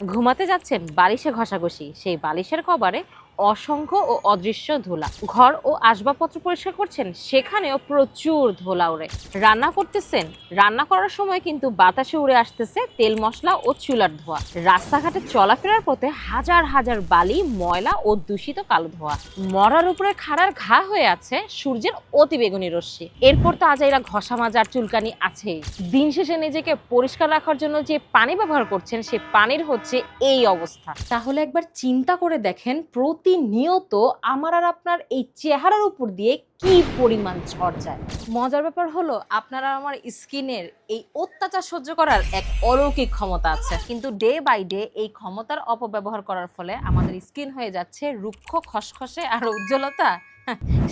ঘুমাতে যাচ্ছেন বালিশে ঘষাঘষি সেই বালিশের কভারে অসংখ্য ও অদৃশ্য ধুলা। ঘর ও আসবাবপত্র পরিষ্কার করছেন, সেখানেও প্রচুর ধুলা উড়ে রান্না করতেছেন, রান্না করার সময় কিন্তু বাতাসে উড়ে আসতেছে তেল মশলা ও চুলার ধোয়া। রাস্তাঘাটে চলাফেরার পথে হাজার হাজার বালি, ময়লা ও দূষিত কালো ধোয়া। মরার উপরে খাড়ার ঘা হয়ে আছে সূর্যের অতি বেগুনি রশ্মি। এরপর তো আজাইরা ঘষা মাজার চুলকানি আছেই। দিন শেষে নিজেকে পরিষ্কার রাখার জন্য যে পানি ব্যবহার করছেন, সে পানির হচ্ছে এই অবস্থা। তাহলে একবার চিন্তা করে দেখেন প্রতিনিয়ত আমার আর আপনার এই চেহারার উপর দিয়ে কি পরিমাণ ঝড় যায়? মজার ব্যাপার হলো, আপনার আমার স্কিনের এই অত্যাচার সহ্য করার এক অলৌকিক ক্ষমতা আছে। কিন্তু ডে বাই ডে এই ক্ষমতার অপব্যবহার করার ফলে আমাদের স্কিন হয়ে যাচ্ছে রুক্ষ, খসখসে আর উজ্জ্বলতা।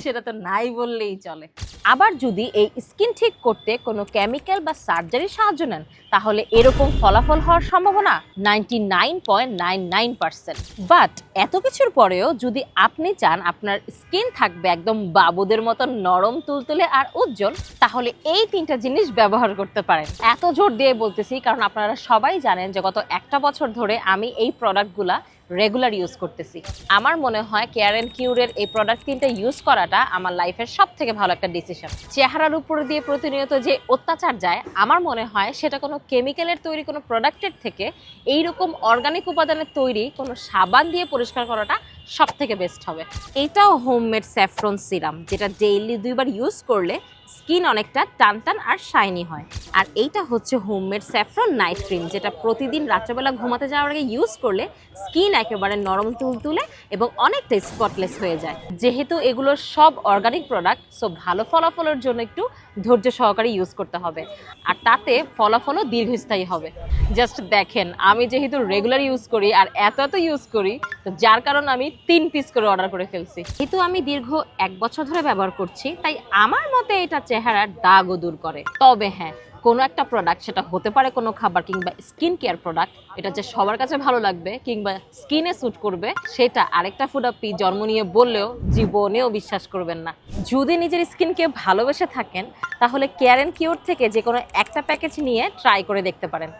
সেটা তো নাই বললেই চলে। আবার যদি এই স্কিন ঠিক করতে কোনো কেমিক্যাল বা সার্জারির সাহায্য নেন, তাহলে এরকম ফলাফল হওয়ার সম্ভাবনা ninety nine point nine nine percent. But এত কিছুর পরেও যদি আপনি চান আপনার স্কিন থাকবে একদম বাবুদের মতো নরম, তুলতুলে আর উজ্জ্বল, তাহলে এই তিনটা জিনিস ব্যবহার করতে পারেন। এত জোর দিয়ে বলতেছি, কারণ আপনারা সবাই জানেন যে গত একটা বছর ধরে আমি এই প্রোডাক্টগুলা রেগুলার ইউজ করতেছি। আমার মনে হয় কেয়ার অ্যান্ড কিউরের এই প্রোডাক্ট তিনটা ইউজ করাটা আমার লাইফের সব থেকে ভালো একটা ডিসিশন চেহারার উপর দিয়ে প্রতিনিয়ত যে অত্যাচার যায়, আমার মনে হয় সেটা কোনো কেমিক্যালের তৈরি, কোনো প্রোডাক্টের থেকে এইরকম অর্গানিক উপাদানের তৈরি, কোনো সাবান দিয়ে পরিষ্কার করাটা সব থেকে বেস্ট হবে। এটাও হোমমেড স্যাফ্রন সিরাম যেটা ডেইলি দুইবার ইউজ করলে স্কিন অনেকটা টান টান আর শাইনি হয়। আর এইটা হচ্ছে হোমমেড স্যাফরন নাইট ক্রিম, যেটা প্রতিদিন রাত্রেবেলা ঘুমাতে যাওয়ার আগে ইউজ করলে স্কিন একেবারে নরম তুলতুলে এবং অনেকটা স্পটলেস হয়ে যায়। যেহেতু এগুলো সব অর্গানিক প্রোডাক্ট সো ভালো ফলাফলের জন্য একটু ধৈর্য সহকারে ইউজ করতে হবে। আর তাতে ফলাফলও দীর্ঘস্থায়ী হবে। জাস্ট দেখেন, আমি যেহেতু রেগুলার ইউজ করি আর এত এত ইউজ করি, তো যার কারণে আমি তিন পিস করে অর্ডার করে ফেলছি। যেহেতু আমি দীর্ঘ এক বছর ধরে ব্যবহার করছি, তাই আমার মতে এটা চেহারার দাগও দূর করে। তবে হ্যাঁ কোনো একটা প্রোডাক্ট সেটা হতে পারে কোনো খাবার কিংবা স্কিন কেয়ার প্রোডাক্ট এটা যে সবার কাছে ভালো লাগবে কিংবা স্কিনে স্যুট করবে, সেটা আরেকটা ফুড আপি জন্ম নিয়ে বললেও জীবনেও বিশ্বাস করবেন না। যদি নিজের স্কিনকে ভালোবেসে থাকেন, তাহলে কেয়ার অ্যান্ড কিওর থেকে যে কোনো একটা প্যাকেজ নিয়ে ট্রাই করে দেখতে পারেন।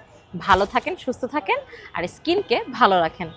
ভালো থাকেন, সুস্থ থাকেন, আর স্কিনকে ভালো রাখেন।